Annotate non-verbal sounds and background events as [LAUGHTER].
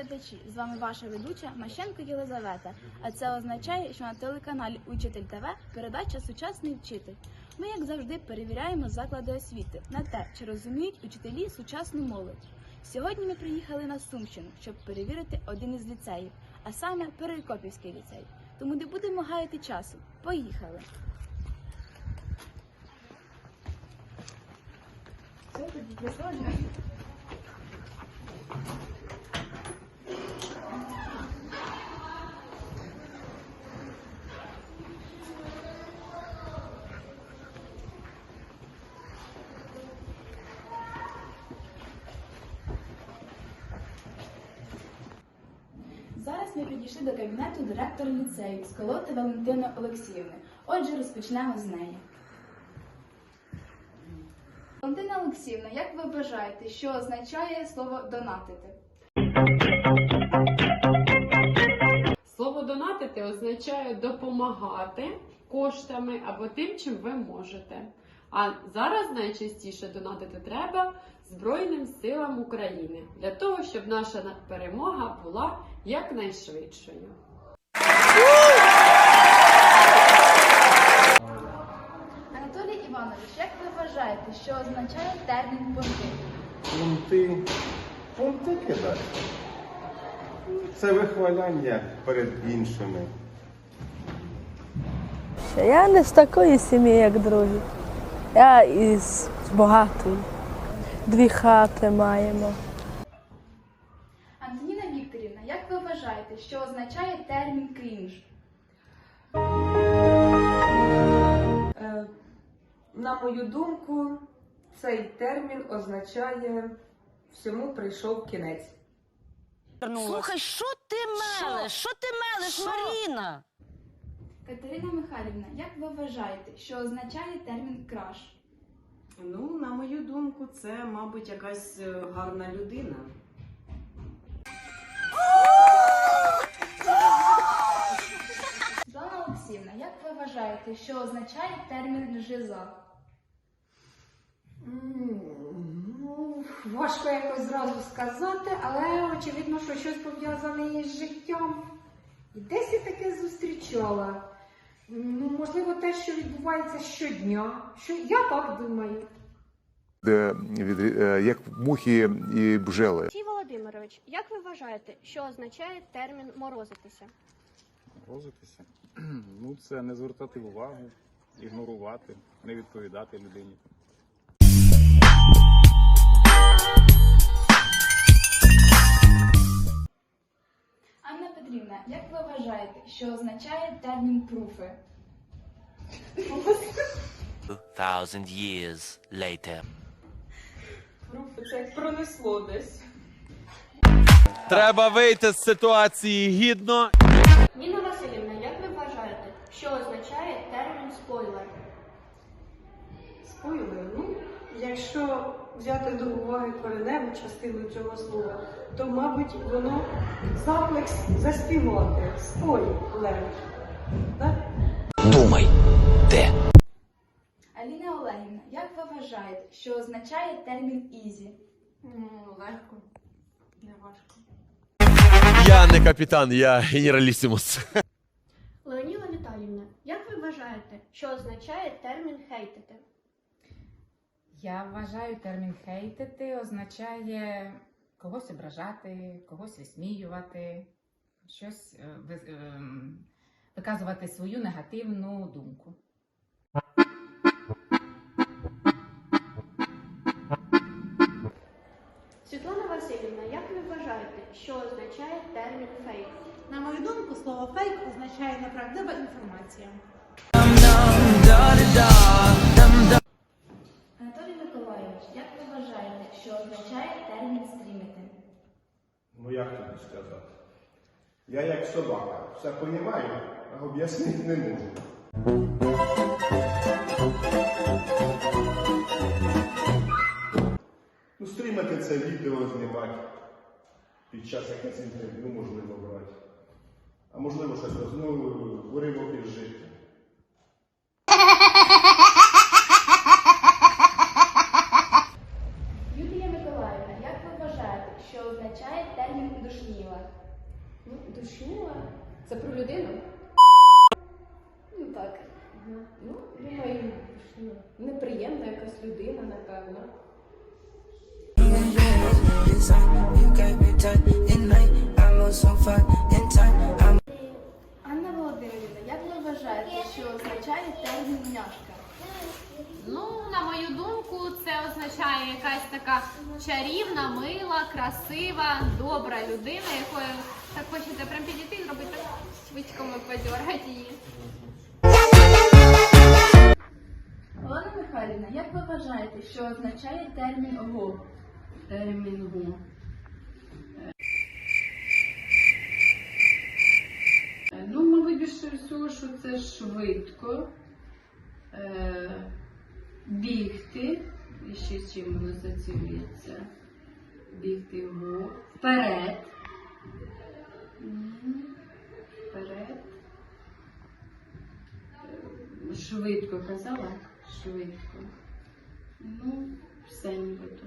глядачі! З вами ваша ведуча Мащенко Єлизавета. А це означає, що на телеканалі Учитель ТВ передача Сучасний вчитель. Ми, як завжди, перевіряємо заклади освіти на те, чи розуміють учителі сучасну молодь. Сьогодні ми приїхали на Сумщину, щоб перевірити один із ліцеїв, а саме Перекопівський ліцей. Тому не будемо гаяти часу. Поїхали! Що тут Зараз ми підійшли до кабінету директора ліцею Сколоти Валентини Олексіївни. Отже, розпочнемо з неї. Валентина Олексіївна, як ви вважаєте, що означає слово донатити? Слово донатити означає допомагати коштами або тим, чим ви можете. А зараз найчастіше донатити треба Збройним силам України для того, щоб наша перемога була якнайшвидшою. Анатолій Іванович, як ви вважаєте, що означає термін понти? Пункти. Пункти кидати. Це вихваляння перед іншими. Ще Я не з такої сім'ї, як другі. Я із багатої. Дві хати маємо. Вікторівна, як ви вважаєте, що означає термін крінж? Е, На мою думку, цей термін означає всьому прийшов кінець. Слухай, що ти мелеш? Що ти мелеш, Маріна? Катерина Михайлівна, як ви вважаєте, що означає термін краш? Ну, на мою думку, це, мабуть, якась е, гарна людина. Олексіївна, як ви вважаєте, що означає термін жиза? Ну, важко якось зразу сказати, але очевидно, що щось пов'язане із життям. І десь я таке зустрічала. Ну, можливо, те, що відбувається щодня. Що я так думаю. де від- е, як мухи і бжели. Олексій Володимирович, як ви вважаєте, що означає термін морозитися? Морозитися? [CLEARS THROAT] Ну, це не звертати увагу, ігнорувати, не відповідати людині. Анна Петрівна, як ви вважаєте, що означає термін пруфи? Thousand years later. Руфи, це як пронесло десь. Треба вийти з ситуації гідно. Ніна Васильівна, як ви вважаєте, що означає термін спойлер? Спойлер, ну, якщо взяти до уваги кореневу частину цього слова, то, мабуть, воно заклик заспівати. Спойлер. Так? Думай, де? Аліна Олегівна, як ви вважаєте, що означає термін ізі? Легко, не важко. Я не капітан, я генералісімус. Леоніла Віталіївна, як ви вважаєте, що означає термін хейтити? Я вважаю, термін хейтити означає когось ображати, когось висміювати, щось е, ем, виказувати свою негативну думку. Слово фейк означає неправдива інформація. Анатолій Миколайович, як ви вважаєте, що означає термін стрімити? Ну як тобі сказати? Я як собака, все понімаю, а об'яснити не можу. Ну, стрімати це відео знімати. Під час якесь інтерв'ю можливо брати. А можливо щось ну, уривок із життя. Юлія Миколаївна, як ви вважаєте, що означає термін душніла? Мила? Це про людину? Ну так. Ну, думаю, ну, неприємна якась людина, напевно. Анна вважаєте, що означає термін няшка? Ну, на мою думку, це означає якась така чарівна, мила, красива, добра людина, якою так хочеться прям підійти і зробити так швидками подергати її. Олена Михайлівна, як ви вважаєте, що означає термін го? Термін «го». Е, Ну, мабуть, більше всього, що це швидко. Е, бігти. І ще чим воно асоціюється. Бігти го. Вперед. Вперед. Е, Швидко казала? Швидко. Ну, все нібито.